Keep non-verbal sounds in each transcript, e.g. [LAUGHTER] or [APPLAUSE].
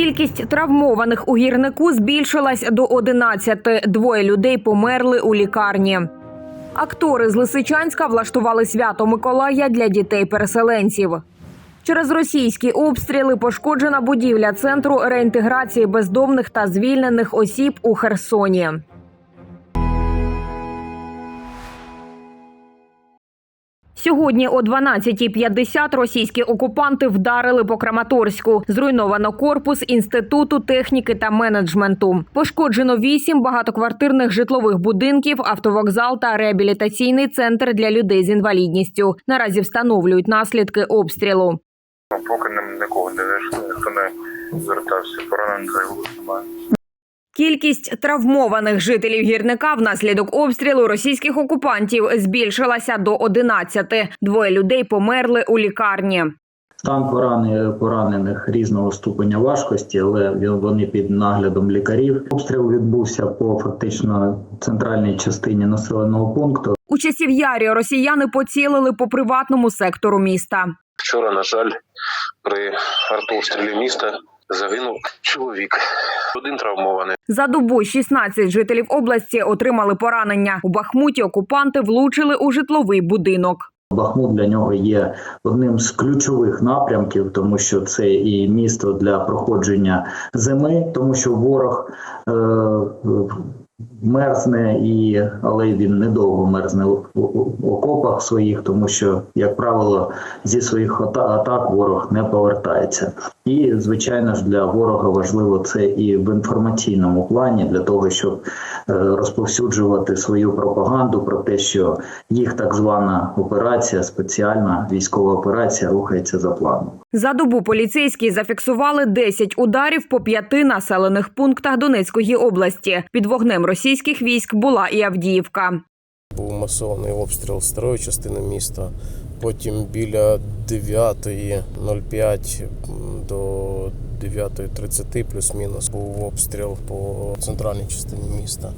Кількість травмованих у гірнику збільшилась до 11. Двоє людей померли у лікарні. Актори з Лисичанська влаштували свято Миколая для дітей-переселенців. Через російські обстріли пошкоджена будівля центру реінтеграції бездомних та звільнених осіб у Херсоні. Сьогодні о 12.50 російські окупанти вдарили по Краматорську. Зруйновано корпус інституту техніки та менеджменту. Пошкоджено вісім багатоквартирних житлових будинків, автовокзал та реабілітаційний центр для людей з інвалідністю. Наразі встановлюють наслідки обстрілу. Поки нам нікого не знайшли, ніхто не звертався, поранених. Кількість травмованих жителів гірника внаслідок обстрілу російських окупантів збільшилася до 11. Двоє людей померли у лікарні. Стан порани- поранених різного ступеня важкості, але вони під наглядом лікарів. Обстріл відбувся по фактично центральній частині населеного пункту. У часів ярі росіяни поцілили по приватному сектору міста. Вчора, на жаль, при артобстрілі міста загинув чоловік. Один травмований. За добу 16 жителів області отримали поранення. У Бахмуті окупанти влучили у житловий будинок. Бахмут для нього є одним з ключових напрямків, тому що це і місто для проходження зими, тому що ворог е, мерзне і але він недовго мерзне у окопах своїх, тому що, як правило, зі своїх атак ворог не повертається. І звичайно ж для ворога важливо це і в інформаційному плані для того, щоб е, розповсюджувати свою пропаганду про те, що їх так звана операція, спеціальна військова операція рухається за планом. За добу поліцейські зафіксували 10 ударів по п'яти населених пунктах Донецької області. Під вогнем російських військ була і Авдіївка. Був масований обстріл старої частини міста. Потім біля 9.05 до 9.30 плюс-мінус був обстріл по центральній частині міста.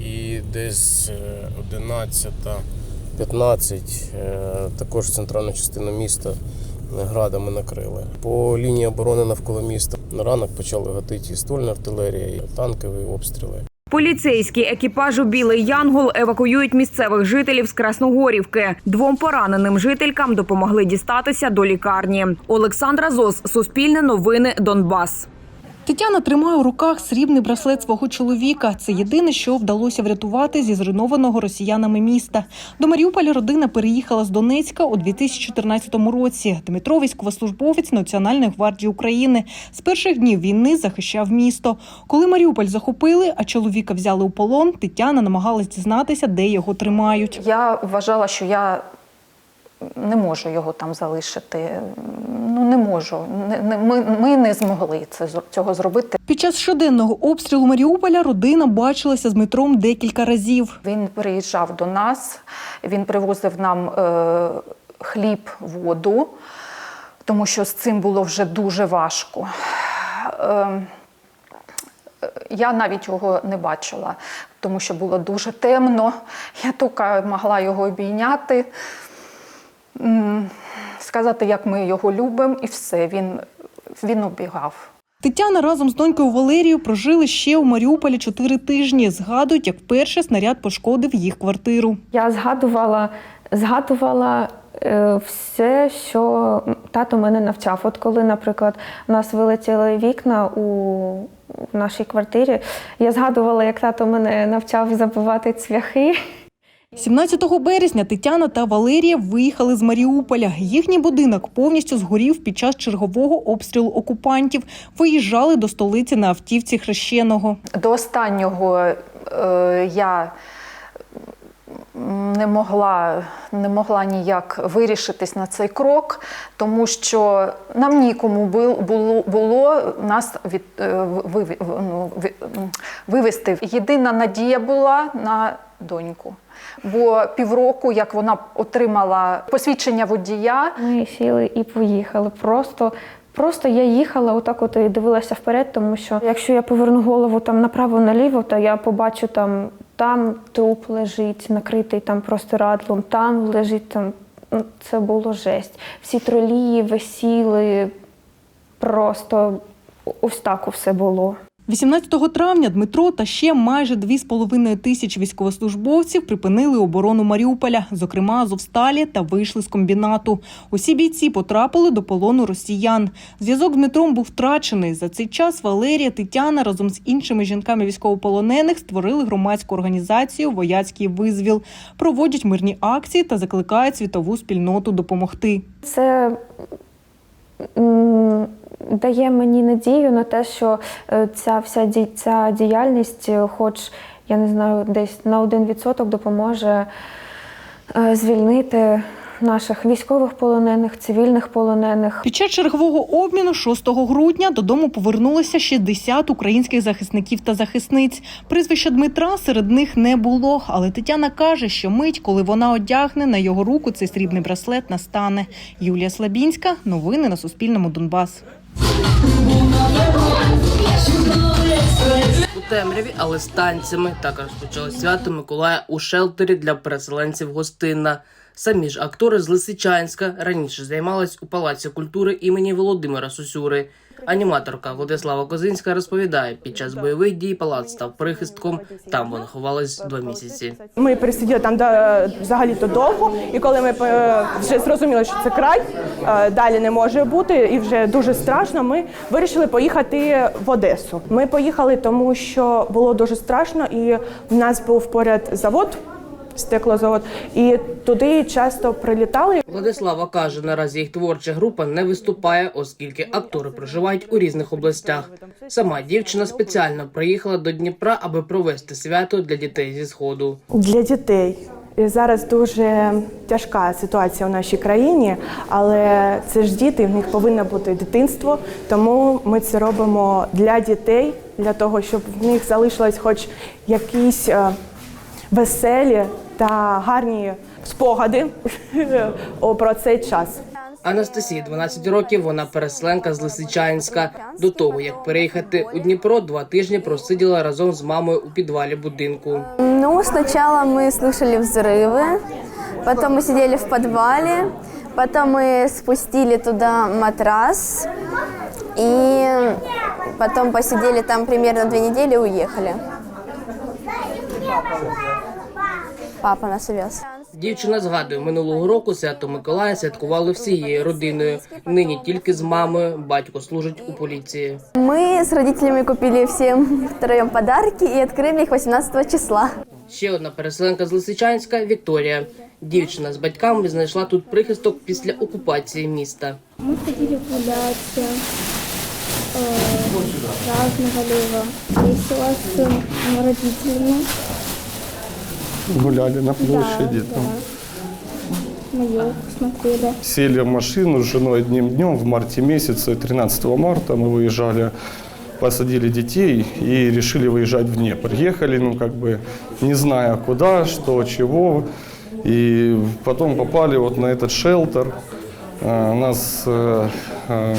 І десь е, 11.15 е, також центральну частину міста градами накрили. По лінії оборони навколо міста на ранок почали гатити і ствольна артилерія, і танкові обстріли. Поліцейські екіпажу Білий Янгол евакуюють місцевих жителів з Красногорівки. Двом пораненим жителькам допомогли дістатися до лікарні. Олександра Зос, Суспільне новини, Донбас. Тетяна тримає у руках срібний браслет свого чоловіка. Це єдине, що вдалося врятувати зі зруйнованого росіянами міста. До Маріуполя родина переїхала з Донецька у 2014 році. Дмитро військовослужбовець Національної гвардії України. З перших днів війни захищав місто. Коли Маріуполь захопили, а чоловіка взяли у полон, Тетяна намагалась дізнатися, де його тримають. Я вважала, що я не можу його там залишити. Не можу. Не, не, ми, ми не змогли це цього зробити. Під час щоденного обстрілу Маріуполя родина бачилася з Дмитром декілька разів. Він приїжджав до нас, він привозив нам е, хліб, воду, тому що з цим було вже дуже важко. Е, я навіть його не бачила, тому що було дуже темно. Я тільки могла його обійняти, сказати, як ми його любимо, і все. Він, він обігав. Тетяна разом з донькою Валерією прожили ще у Маріуполі чотири тижні. Згадують, як вперше снаряд пошкодив їх квартиру. Я згадувала, згадувала е, все, що тато мене навчав. От коли, наприклад, у нас вилетіли вікна у в нашій квартирі, я згадувала, як тато мене навчав забивати цвяхи. 17 березня Тетяна та Валерія виїхали з Маріуполя. Їхній будинок повністю згорів під час чергового обстрілу окупантів. Виїжджали до столиці на автівці хрещеного. До останнього е, я не могла, не могла ніяк вирішитись на цей крок, тому що нам нікому бу- було, було нас від, е, виві- ну, ви- вивести. Єдина надія була на доньку. Бо півроку, як вона отримала посвідчення водія, Ми сіли і поїхали. Просто, просто я їхала отак от і дивилася вперед, тому що якщо я поверну голову там направо-наліво, то я побачу там, там труп лежить, накритий там простирадлом, там лежить там. Ну, Це було жесть. Всі тролії висіли просто ось так все було. 18 травня Дмитро та ще майже 2,5 тисяч військовослужбовців припинили оборону Маріуполя, зокрема Азовсталі, та вийшли з комбінату. Усі бійці потрапили до полону росіян. Зв'язок з Дмитром був втрачений. За цей час Валерія Тетяна разом з іншими жінками військовополонених створили громадську організацію Вояцький визвіл, проводять мирні акції та закликають світову спільноту допомогти. Це дає мені надію на те, що е, ця вся ця діяльність, е, хоч я не знаю, десь на один відсоток допоможе е, звільнити наших військових полонених, цивільних полонених. Під час чергового обміну 6 грудня додому повернулося 60 українських захисників та захисниць. Прізвища Дмитра серед них не було, але Тетяна каже, що мить, коли вона одягне на його руку цей срібний браслет, настане. Юлія Слабінська. Новини на Суспільному. Донбас. У темряві, але з танцями так розпочало свято Миколая у шелтері для переселенців гостинна. Самі ж актори з Лисичанська раніше займались у Палаці культури імені Володимира Сусюри. Аніматорка Владислава Козинська розповідає, під час бойових дій палац став прихистком. Там вона ховалась два місяці. Ми пересиділи там да, взагалі-то довго, і коли ми е, вже зрозуміли, що це край, е, далі не може бути, і вже дуже страшно. Ми вирішили поїхати в Одесу. Ми поїхали, тому що було дуже страшно, і в нас був поряд завод, стеклозавод, і туди часто прилітали. Владислава каже, наразі їх творча група не виступає, оскільки актори проживають у різних областях. Сама дівчина спеціально приїхала до Дніпра, аби провести свято для дітей зі сходу. Для дітей зараз дуже тяжка ситуація у нашій країні, але це ж діти, в них повинно бути дитинство. Тому ми це робимо для дітей, для того, щоб в них залишилось хоч якісь е, веселі та гарні спогади [LAUGHS] о, про цей час. Анастасії 12 років. Вона переселенка з Лисичанська. До того як переїхати у Дніпро, два тижні просиділа разом з мамою у підвалі будинку. Ну, сначала мы слышали взрывы, потом мы сидели в подвале, потом мы спустили туда матрас, и потом посидели там примерно две недели и уехали. Папа нас увез. Дівчина згадує, минулого року свято Миколая святкували всією родиною. Нині тільки з мамою. Батько служить у поліції. Мы с родителями купили всем втроем подарки и открыли их 18 числа. Ще одна переселенка з Лисичанська Вікторія. Дівчина з батьками знайшла тут прихисток після окупації міста. Мы ходили гулять, э, праздновали, весело с э, родителями. Гуляли на площади, да, там. да. На елку смотрели. сели в машину с женой одним днем в марте месяце, 13 марта мы выезжали, посадили детей и решили выезжать в Днепр. Ехали, ну, как бы, не зная куда, что, чего, и потом попали вот на этот шелтер. А, Нас э, э,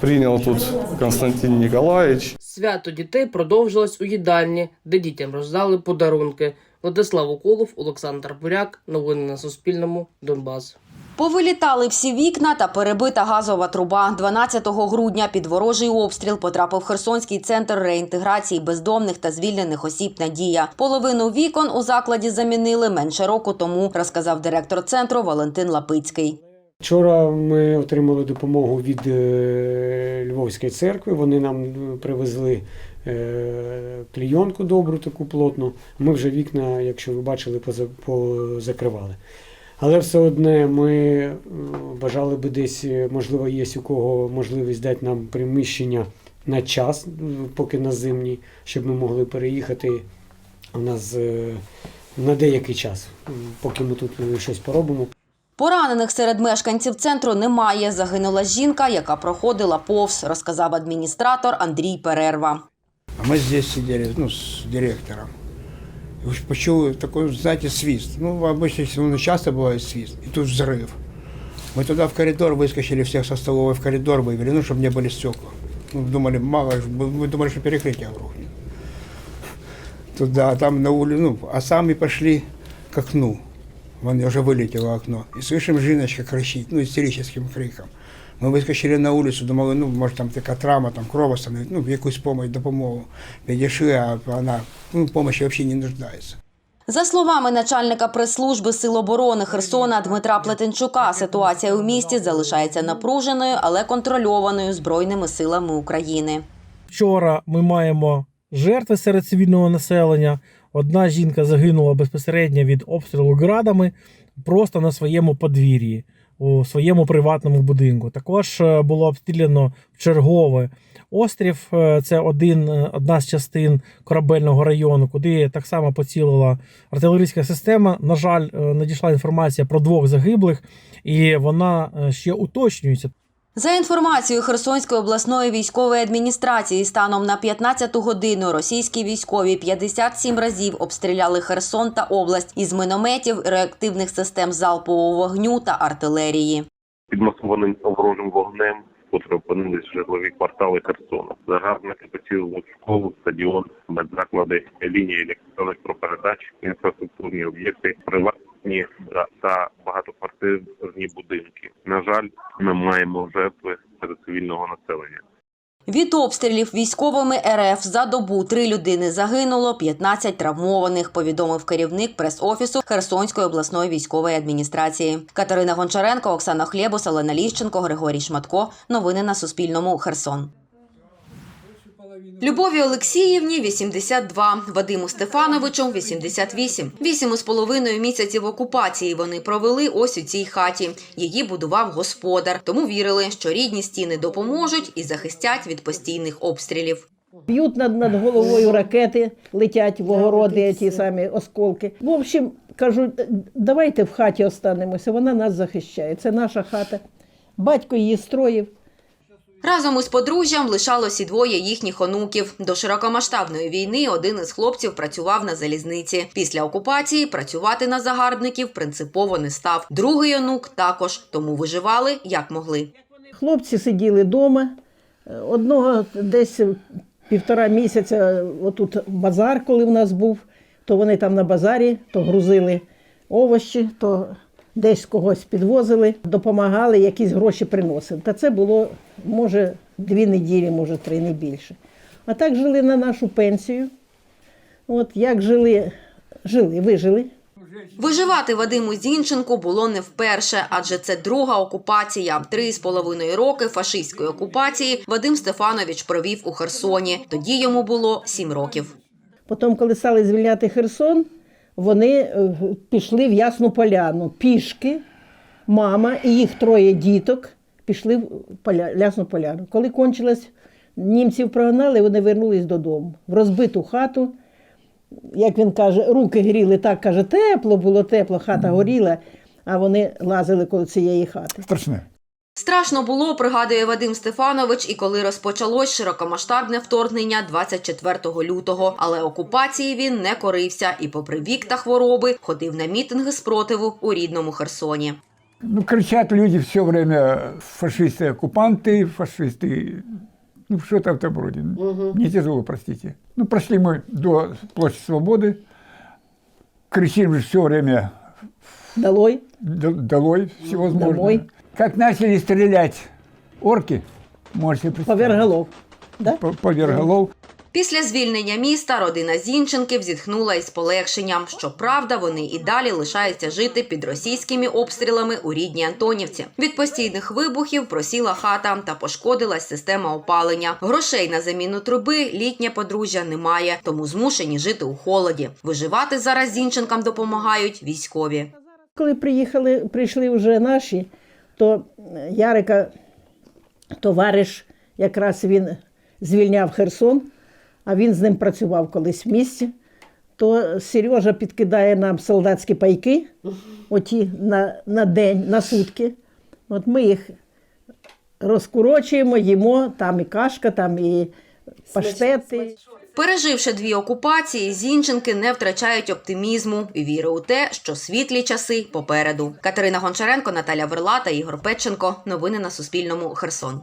принял тут Константин Николаевич. Свято дітей продовжилось у їдальні, де дітям роздали подарунки. Владислав Уколов, Олександр Буряк. Новини на Суспільному. Донбас. Повилітали всі вікна та перебита газова труба. 12 грудня під ворожий обстріл потрапив Херсонський центр реінтеграції бездомних та звільнених осіб Надія. Половину вікон у закладі замінили менше року тому, розказав директор центру Валентин Лапицький. Вчора ми отримали допомогу від е, Львовської церкви. Вони нам привезли клійонку добру, таку плотну. Ми вже вікна, якщо ви бачили, позакривали. Але все одне ми е, бажали би десь, е, можливо, є у кого можливість дати нам приміщення на час, е, поки на зимній, щоб ми могли переїхати у нас е, на деякий час, поки ми тут е, щось поробимо. Поранених серед мешканців центру немає. Загинула жінка, яка проходила повз, розказав адміністратор Андрій Перерва. А мы здесь сидели, ну, с директором. И уж почему такой, знаете, свист. Ну, обычно он часто бывает свист, и тут взрыв. Мы туда в коридор выскочили, всех со столовой в коридор вывели, ну, чтобы не были стекла. Ну, думали, мало, мы мы думали, что перекрытие рухнет. Туда, там на улице, ну, а сами пошли к окну. Вон уже вылетело окно. И слышим, Жиночка кричит, ну, истерическим криком. Ми вискочили на вулицю, думали, ну, може там така травма, там кров остановить, ну, якусь допомогу, допомогу. Підійшли, а вона ну, допомоги взагалі не нуждається. За словами начальника прес-служби Сил оборони Херсона Дмитра Плетенчука, ситуація у місті залишається напруженою, але контрольованою збройними силами України. Вчора ми маємо жертви серед цивільного населення. Одна жінка загинула безпосередньо від обстрілу градами просто на своєму подвір'ї у своєму приватному будинку. Також е, було обстріляно чергове острів. Е, Це один, е, одна з частин корабельного району, куди так само поцілила артилерійська система. На жаль, надійшла інформація про двох загиблих, і вона ще уточнюється. За інформацією Херсонської обласної військової адміністрації, станом на 15 годину російські військові 57 разів обстріляли Херсон та область із мінометів, реактивних систем залпового вогню та артилерії. Підмасованим ворожим вогнем, котрі опинились житлові квартали Херсона. Загарбники поцілили школу, стадіон, медзаклади, лінії електропередач, інфраструктурні об'єкти, приватні та багатоквартирні будинки. На жаль, ми маємо жертви серед цивільного населення. Від обстрілів військовими РФ за добу три людини загинуло, 15 травмованих, повідомив керівник прес-офісу Херсонської обласної військової адміністрації. Катерина Гончаренко, Оксана Хлєбус, Олена Ліщенко, Григорій Шматко. Новини на Суспільному. Херсон. Любові Олексіївні 82, Вадиму Стефановичу 88. Вісім із половиною місяців окупації вони провели ось у цій хаті. Її будував господар, тому вірили, що рідні стіни допоможуть і захистять від постійних обстрілів. Б'ють над, над головою ракети, летять в огороди ті самі осколки. В общем, кажу, давайте в хаті останемося, вона нас захищає. Це наша хата. Батько її строїв. Разом із подружжям лишалось і двоє їхніх онуків. До широкомасштабної війни один із хлопців працював на залізниці. Після окупації працювати на загарбників принципово не став. Другий онук також, тому виживали як могли. Хлопці сиділи вдома. Одного десь півтора місяця, отут базар, коли в нас був, то вони там на базарі то грузили овочі, то десь когось підвозили, допомагали, якісь гроші приносили. Та це було, може, дві неділі, може, три, не більше. А так жили на нашу пенсію. От як жили, жили, вижили. Виживати Вадиму Зінченку було не вперше, адже це друга окупація. Три з половиною роки фашистської окупації Вадим Стефанович провів у Херсоні. Тоді йому було сім років. Потім, коли стали звільняти Херсон, вони е, пішли в Ясну Поляну пішки, мама і їх троє діток пішли в поля, Ясну Поляну. Коли кончилось, німців прогнали, вони вернулись додому. В розбиту хату, як він каже, руки гріли, так каже, тепло було тепло, хата горіла, а вони лазили коло цієї хати. Страшне. Страшно було, пригадує Вадим Стефанович, і коли розпочалось широкомасштабне вторгнення 24 лютого. Але окупації він не корився і, попри вік та хвороби, ходив на мітинги спротиву у рідному Херсоні. Ну, кричат люди все время фашисты-оккупанты, фашисты, ну, что-то в этом роде. Не тяжело, простите. Ну, прошли мы до площади Свободы, кричим же все время Долой. д- долой всевозможно. Домой. Как начали стрелять орки, можете представить. Поверх голов. Да? По- Поверх голов. Після звільнення міста родина Зінченків зітхнула із полегшенням. Щоправда, вони і далі лишаються жити під російськими обстрілами у рідній Антонівці. Від постійних вибухів просіла хата та пошкодилась система опалення. Грошей на заміну труби літнє подружжя немає, тому змушені жити у холоді. Виживати зараз Зінченкам допомагають військові. Коли приїхали, прийшли вже наші, то Ярика, товариш, якраз він звільняв Херсон, а він з ним працював колись в місті. То Сережа підкидає нам солдатські пайки, оті на, на день, на сутки. От ми їх розкурочуємо, їмо, там і кашка, там і паштети. Переживши дві окупації, зінченки не втрачають оптимізму і віри у те, що світлі часи попереду. Катерина Гончаренко, Наталя Верлата, Ігор Петченко. Новини на Суспільному. Херсон.